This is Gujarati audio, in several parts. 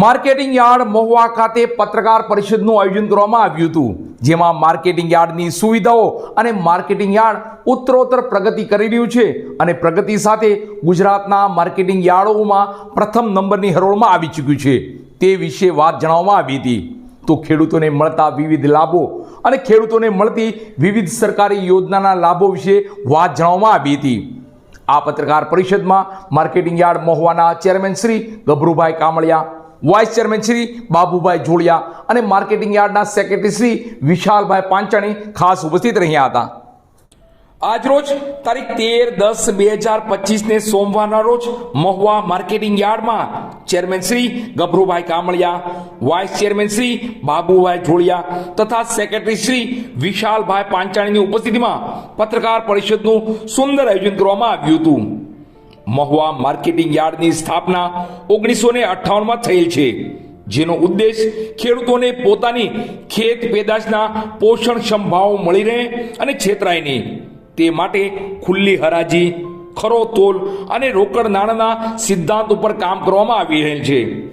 માર્કેટિંગ યાર્ડ મહુવા ખાતે પત્રકાર પરિષદનું આયોજન કરવામાં આવ્યું હતું, જેમાં માર્કેટિંગ યાર્ડની સુવિધાઓ અને માર્કેટિંગ યાર્ડ ઉત્તરોત્તર પ્રગતિ કરી રહ્યું છે અને પ્રગતિ સાથે ગુજરાતના માર્કેટિંગ યાર્ડોમાં પ્રથમ નંબરની હરોળમાં આવી ચૂક્યું છે. તે વિશે વાત જણાવવામાં આવી હતી. તો ખેડૂતોને મળતા વિવિધ લાભો અને ખેડૂતોને મળતી વિવિધ સરકારી યોજનાના લાભો વિશે વાત જણાવવામાં આવી હતી. આ પત્રકાર પરિષદમાં marketing yard મહુવાના chairman Shri Gabharubhai Kamaliya vice chairman Shri Babubhai Jodiya અને માર્કેટિંગ યાર્ડના સેક્રેટરી શ્રી વિશાલભાઈ પાંચાણી ખાસ ઉપસ્થિત રહ્યા હતા. આજરોજ તારીખ તેર દસ બે હજાર પચીસને સોમવારના રોજ મહુવા માર્કેટિંગ યાર્ડમાં chairman Shri Gabharubhai Kamaliya vice chairman Shri Babubhai Jodiya તથા સેક્રેટરી શ્રી વિશાલભાઈ પાંચાણીની ઉપસ્થિતિમાં પત્રકાર પરિષદનું સુંદર આયોજન કરવામાં આવ્યું હતું. મહુવા માર્કેટિંગ યાર્ડની સ્થાપના ઓગણીસો ને અઠ્ઠાવનમાં થયેલ છે. જેનો ઉદ્દેશ ખેડૂતોને પોતાની ખેત પેદાશના પોષણક્ષમ ભાવ મળી રહે અને છેતરાય નહીં. તે માટે ખુલ્લી હરાજી ખરો તોલ અને રોકડ નાણાંના સિદ્ધાંત ઉપર કામ કરવામાં આવી રહેલ છે.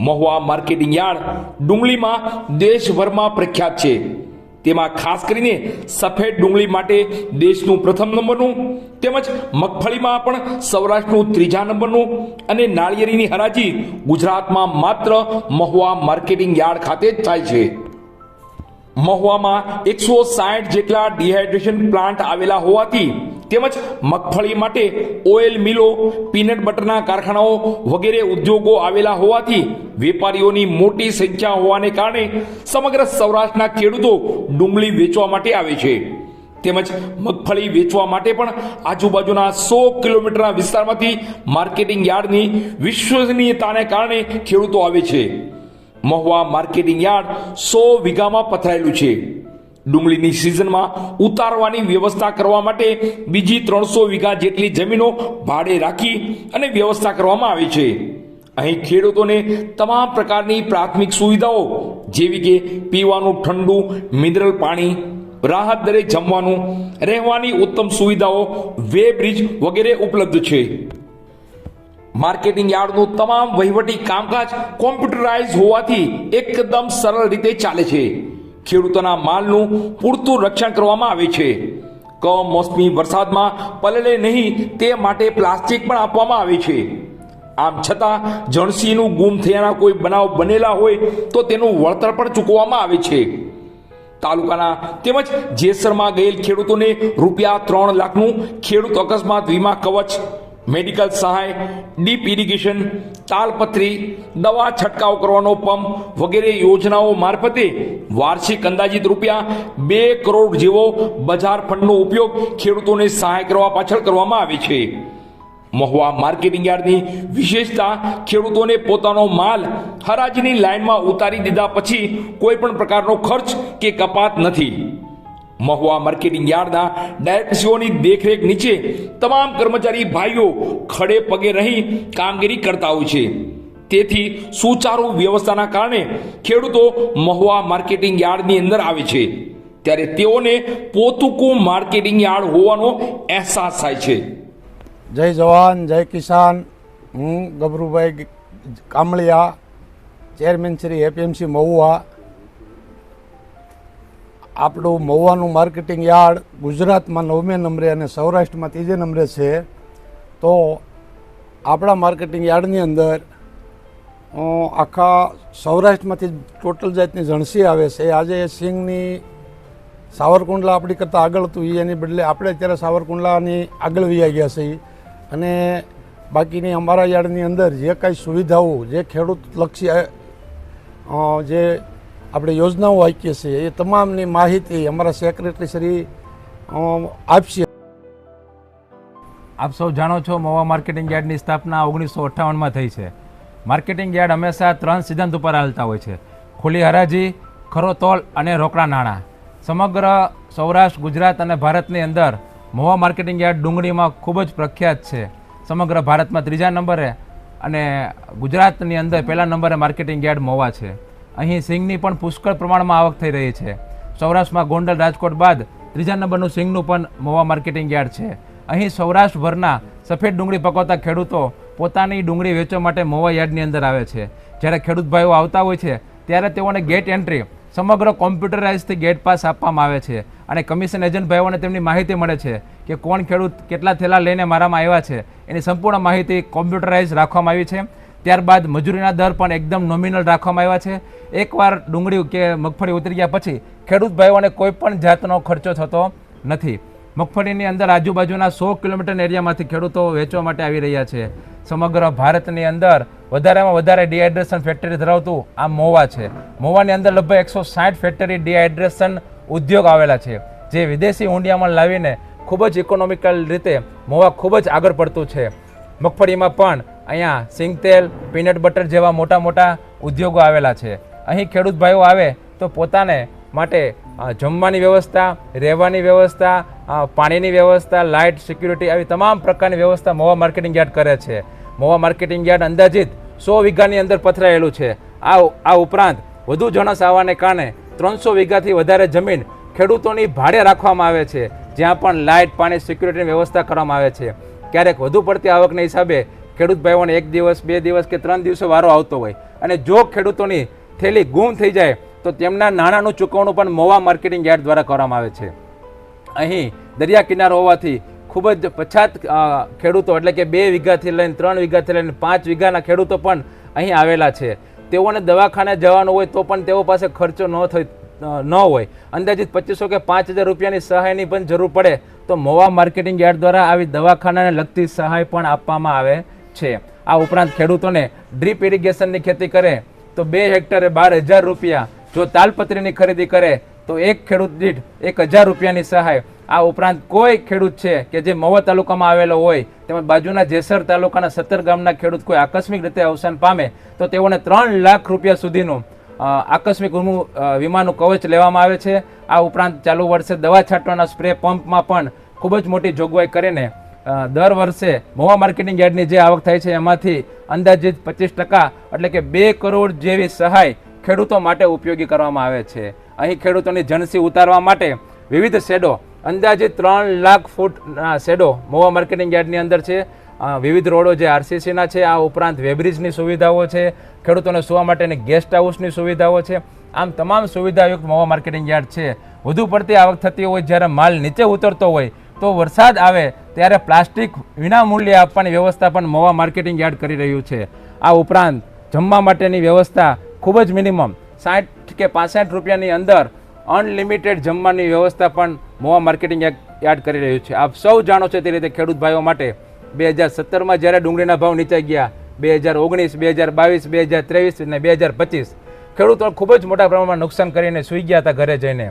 મહુવા માર્કેટિંગ યાર્ડ ડુંગળીમાં દેશભરમાં પ્રખ્યાત છે. તેમાં ખાસ કરીને સફેદ ડુંગળી માટે દેશનું પ્રથમ નંબરનું, તેમજ મગફળીમાં પણ સૌરાષ્ટ્રનું ત્રીજા નંબરનું અને નાળિયેરીની હરાજી ગુજરાતમાં માત્ર મહુવા માર્કેટિંગ યાર્ડ ખાતે જ થાય છે. મહુવામાં એકસો સાઠ જેટલા ડિહાઇડ્રેશન પ્લાન્ટ આવેલા હોવાથી તેમજ મગફળી માટે ઓઇલ મિલો, પીનટ બટરના કારખાનાઓ વગેરે ઉદ્યોગો આવેલા હોવાથી વેપારીઓની મોટી સંખ્યા હોવાને કારણે સમગ્ર સૌરાષ્ટ્રના ખેડૂતો ડુંગળી વેચવા માટે આવે છે. તેમજ મગફળી વેચવા માટે પણ આજુબાજુના સો કિલોમીટરના વિસ્તારમાંથી માર્કેટિંગ યાર્ડની વિશ્વસનીયતાને કારણે ખેડૂતો આવે છે. મહુવા માર્કેટિંગ યાર્ડ સો વીઘામાં પથરાયેલું છે. ડુંગળીની સિઝનમાં ઉતારવાની વ્યવસ્થા કરવા માટે બીજી ત્રણસો વીઘા જેટલી જમીનો ભાડે રાખી અને વ્યવસ્થા કરવામાં આવી છે. અહીં ખેડૂતોને તમામ પ્રકારની પ્રાથમિક સુવિધાઓ, જેવી કે પીવાનું ઠંડુ, મિનરલ પાણી, રાહત દરે જમવાનું, રહેવાની ઉત્તમ સુવિધાઓ વે બ્રિજ વગેરે ઉપલબ્ધ છે. માર્કેટિંગ યાર્ડનું તમામ વહીવટી કામકાજ કોમ્પ્યુટરાઇઝ હોવાથી એકદમ સરળ રીતે ચાલે છે. ખેડૂતોના માલનું પૂરતું રક્ષણ કરવામાં આવે છે. કમોસમી વરસાદમાં પલળે નહીં તે માટે પ્લાસ્ટિક પણ આપવામાં આવે છે. આમ છતાં જણસીનું ગુમ થયાના કોઈ બનાવ બનેલા હોય તો તેનું વળતર પણ ચૂકવવામાં આવે છે. તાલુકાના તેમજ જેસરમાં ગયેલ ખેડૂતોને રૂપિયા ત્રણ લાખનું ખેડૂત અકસ્માત વીમા કવચ મેડિકલ સહાય, ડીપ ઇરિગેશન, તાલપત્રી, દવા છંટકાવ કરવાનો પંપ વગેરે યોજનાઓ મારફતે વાર્ષિક અંદાજિત રૂપિયા બે કરોડ જેવો બજાર ફંડનો ઉપયોગ ખેડૂતોને સહાય કરવા પાછળ કરવામાં આવે છે. મહુવા માર્કેટિંગ યાર્ડની વિશેષતા, ખેડૂતોને પોતાનો માલ હરાજીની લાઇનમાં ઉતારી દીધા પછી કોઈ પણ પ્રકારનો ખર્ચ કે કપાત નથી. મહુવા માર્કેટિંગ યાર્ડના ડાયરેક્ટરશ્રીઓની દેખરેખ નીચે તમામ કર્મચારી ભાઈઓ ખડે પગે રહી કામગીરી કરતા હોય છે. તેથી સુચારુ વ્યવસ્થાના કારણે ખેડૂતો મહુવા માર્કેટિંગ યાર્ડની અંદર આવે છે. ત્યારે તેઓને પોતુકું માર્કેટિંગ યાર્ડ હોવાનો અહેસાસ થાય છે. જય જવાન, જય કિસાન. હું ગભરુભાઈ કામળિયા, ચેરમેન શ્રી એપીએમસી મહુવા આપણું મહુવાનું માર્કેટિંગ યાર્ડ ગુજરાતમાં નવમે નંબરે અને સૌરાષ્ટ્રમાં ત્રીજે નંબરે છે. તો આપણા માર્કેટિંગ યાર્ડની અંદર આખા સૌરાષ્ટ્રમાંથી ટોટલ જાતની જણસી આવે છે. આજે સિંગની સાવરકુંડલા આપણી કરતાં આગળ હતું. એની બદલે આપણે અત્યારે સાવરકુંડલાની આગળ વી ગયા છીએ અને બાકીની અમારા યાર્ડની અંદર જે કાંઈ સુવિધાઓ, જે ખેડૂત લક્ષી જે આપણે યોજનાઓ આપીએ છીએ, એ તમામની માહિતી અમારા સેક્રેટરી શ્રી આપશે. આપ સૌ જાણો છો, મોવા માર્કેટિંગ યાર્ડની સ્થાપના ઓગણીસો અઠ્ઠાવનમાં થઈ છે. માર્કેટિંગ યાર્ડ હંમેશા ત્રણ સિદ્ધાંત ઉપર હાલતા હોય છે. ખુલ્લી હરાજી, ખરો તોલ અને રોકડા નાણાં. સમગ્ર સૌરાષ્ટ્ર, ગુજરાત અને ભારતની અંદર મહુવા માર્કેટિંગ યાર્ડ ડુંગળીમાં ખૂબ જ પ્રખ્યાત છે. સમગ્ર ભારતમાં ત્રીજા નંબરે અને ગુજરાતની અંદર પહેલા નંબરે માર્કેટિંગ યાર્ડ મહુવા છે. અહીં સિંગની પણ પુષ્કળ પ્રમાણમાં આવક થઈ રહી છે. સૌરાષ્ટ્રમાં ગોંડલ રાજકોટ બાદ ત્રીજા નંબરનું સિંગનું પણ મોવા માર્કેટિંગ યાર્ડ છે. અહીં સૌરાષ્ટ્રભરના સફેદ ડુંગળી પકવતા ખેડૂતો પોતાની ડુંગળી વેચવા માટે મોવા યાર્ડની અંદર આવે છે. જ્યારે ખેડૂત ભાઈઓ આવતા હોય છે, ત્યારે તેઓને ગેટ એન્ટ્રી, સમગ્ર કોમ્પ્યુટરાઇઝથી ગેટ પાસ આપવામાં આવે છે અને કમિશન એજન્ટ ભાઈઓને તેમની માહિતી મળે છે કે કોણ ખેડૂત કેટલા થેલા લઈને મારામાં આવ્યા છે. એની સંપૂર્ણ માહિતી કોમ્પ્યુટરાઇઝ રાખવામાં આવી છે. ત્યારબાદ મજૂરીના દર પણ એકદમ નોમિનલ રાખવામાં આવ્યા છે. એકવાર ડુંગળી કે મગફળી ઉતરી ગયા પછી ખેડૂત ભાઈઓને કોઈ પણ જાતનો ખર્ચો થતો નથી. મગફળીની અંદર આજુબાજુના સો કિલોમીટર એરિયામાંથી ખેડૂતો વેચવા માટે આવી રહ્યા છે. સમગ્ર ભારતની અંદર વધારેમાં વધારે ડિહાઇડ્રેશન ફેક્ટરી ધરાવતું આ મોવા છે. મોવાની અંદર લગભગ એકસો સાઠ ફેક્ટરી ડિહાઇડ્રેશન ઉદ્યોગ આવેલા છે, જે વિદેશી ઊંડિયામાં લાવીને ખૂબ જ ઇકોનોમિકલ રીતે મોવા ખૂબ જ આગળ પડતું છે. મગફળીમાં પણ અહીંયા સિંગતેલ પીનટ બટર જેવા મોટા મોટા ઉદ્યોગો આવેલા છે. અહીં ખેડૂત ભાઈઓ આવે તો પોતાને માટે જમવાની વ્યવસ્થા, રહેવાની વ્યવસ્થા પાણીની વ્યવસ્થા, લાઇટ, સિક્યુરિટી આવી તમામ પ્રકારની વ્યવસ્થા મોવા માર્કેટિંગ યાર્ડ કરે છે. મોવા માર્કેટિંગ યાર્ડ અંદાજિત સો વીઘાની અંદર પથરાયેલું છે. આ આ ઉપરાંત વધુ જણસ આવવાને કારણે ત્રણસો વીઘાથી વધારે જમીન ખેડૂતોની ભાડે રાખવામાં આવે છે. જ્યાં પણ લાઇટ, પાણી, સિક્યુરિટીની વ્યવસ્થા કરવામાં આવે છે. ક્યારેક વધુ પડતી આવકના હિસાબે ખેડૂત ભાઈઓને એક દિવસ, બે દિવસ કે ત્રણ દિવસે વારો આવતો હોય. અને જો ખેડૂતોની થેલી ગુમ થઈ જાય, તો તેમના નાણાંનું ચૂકવણું પણ મોવા માર્કેટિંગ યાર્ડ દ્વારા કરવામાં આવે છે. અહીં દરિયા કિનારો હોવાથી ખૂબ જ પછાત ખેડૂતો એટલે કે બે વીઘાથી લઈને ત્રણ વીઘાથી લઈને પાંચ વીઘાના ખેડૂતો પણ અહીં આવેલા છે. તેઓને દવાખાને જવાનું હોય તો પણ તેઓ પાસે ખર્ચો ન થઈ ન હોય. અંદાજિત પચીસો કે પાંચ હજાર રૂપિયાની સહાયની પણ જરૂર પડે, તો મોવા માર્કેટિંગ યાર્ડ દ્વારા આવી દવાખાનાને લગતી સહાય પણ આપવામાં આવે છે. આ ઉપરાંત ખેડૂતોને ડ્રીપ ઇરિગેશનની ખેતી કરે તો બે હેક્ટરે બાર હજાર રૂપિયા. જો તાલપત્રીની ખરીદી કરે તો એક ખેડૂત દીઠ એક હજાર રૂપિયાની સહાય. આ ઉપરાંત કોઈ ખેડૂત છે કે જે મહુવા તાલુકામાં આવેલો હોય, તેમજ બાજુના જેસર તાલુકાના સત્તર ગામના ખેડૂત કોઈ આકસ્મિક રીતે અવસાન પામે, તો તેઓને ત્રણ લાખ રૂપિયા સુધીનું આકસ્મિક વીમાનું કવચ લેવામાં આવે છે. આ ઉપરાંત ચાલુ વર્ષે દવા છાંટવાના સ્પ્રે પંપમાં પણ ખૂબ જ મોટી જોગવાઈ કરીને દર વર્ષે મોવા માર્કેટિંગ યાર્ડની જે આવક થાય છે, એમાંથી અંદાજિત પચીસ ટકા એટલે કે બે કરોડ જેવી સહાય ખેડૂતો માટે ઉપયોગી કરવામાં આવે છે. અહીં ખેડૂતોની જણસી ઉતારવા માટે વિવિધ શેડો, અંદાજિત ત્રણ લાખ ફૂટના શેડો મોવા માર્કેટિંગ યાર્ડની અંદર છે. વિવિધ રોડો જે આરસીસીના છે, આ ઉપરાંત વેબ્રિજની સુવિધાઓ છે, ખેડૂતોને સુવા માટેની ગેસ્ટ હાઉસની સુવિધાઓ છે. આમ તમામ સુવિધાયુક્ત મોવા માર્કેટિંગ યાર્ડ છે. વધુ પડતી આવક થતી હોય જ્યારે માલ નીચે ઉતરતો હોય તો વરસાદ આવે ત્યારે પ્લાસ્ટિક વિના મૂલ્યે આપવાની વ્યવસ્થા પણ મોવા માર્કેટિંગ યાર્ડ કરી રહ્યું છે. આ ઉપરાંત જમવા માટેની વ્યવસ્થા ખૂબ જ મિનિમમ. સાઠ કે પાસઠ રૂપિયાની અંદર અનલિમિટેડ જમવાની વ્યવસ્થા પણ મોવા માર્કેટિંગ યાર્ડ કરી રહ્યું છે. આપ સૌ જાણો છો તે રીતે ખેડૂત ભાઈઓ માટે બે હજાર સત્તરમાં જ્યારે ડુંગળીના ભાવ નીચે ગયા, બે હજાર ઓગણીસ, બે હજાર બાવીસ, બે હજાર ત્રેવીસ અને બે હજાર પચીસ, ખેડૂતો ખૂબ જ મોટા પ્રમાણમાં નુકસાન કરીને સૂઈ ગયા હતા ઘરે જઈને.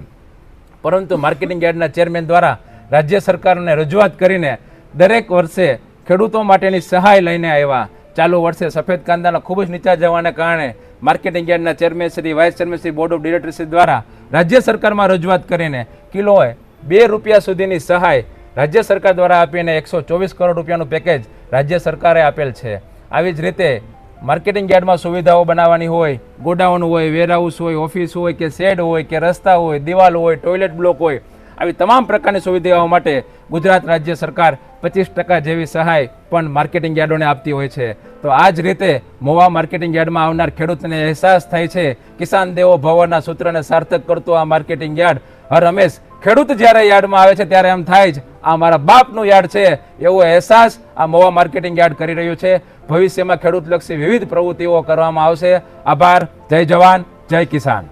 પરંતુ માર્કેટિંગ યાર્ડના ચેરમેન દ્વારા રાજ્ય સરકારને રજૂઆત કરીને દરેક વર્ષે ખેડૂતો માટેની સહાય લઈને આવ્યા. ચાલુ વર્ષે સફેદ કાંદાના ખૂબ જ નીચા જવાને કારણે માર્કેટિંગ યાર્ડના chairman Shri, vice chairman Shri, board of ડિરેક્ટરશ્રી દ્વારા રાજ્ય સરકારમાં રજૂઆત કરીને કિલોએ બે રૂપિયા સુધીની સહાય રાજ્ય સરકાર દ્વારા આપીને એકસો ચોવીસ કરોડ રૂપિયાનું પેકેજ રાજ્ય સરકારે આપેલ છે. આવી જ રીતે માર્કેટિંગ યાર્ડમાં સુવિધાઓ બનાવવાની હોય, ગોડાઉન હોય, વેરહાઉસ હોય, ઓફિસ હોય કે શેડ હોય કે રસ્તા હોય, દિવાલ હોય, ટોયલેટ બ્લોક હોય આવી તમામ પ્રકારની સુવિધાઓ માટે ગુજરાત રાજ્ય સરકાર પચીસ ટકા જેવી સહાય પણ માર્કેટિંગ યાર્ડોને આપતી હોય છે. તો આ જ રીતે મોવા માર્કેટિંગ યાર્ડમાં આવનાર ખેડૂતને અહેસાસ થાય છે. કિસાન દેવો ભવનના સૂત્રને સાર્થક કરતું આ માર્કેટિંગ યાર્ડ. હર હંમેશ ખેડૂત જ્યારે યાર્ડમાં આવે છે ત્યારે એમ થાય જ, આ મારા બાપનું યાર્ડ છે. એવો અહેસાસ આ મોવા માર્કેટિંગ યાર્ડ કરી રહ્યું છે. ભવિષ્યમાં ખેડૂતલક્ષી વિવિધ પ્રવૃત્તિઓ કરવામાં આવશે. આભાર. જય જવાન. જય કિસાન.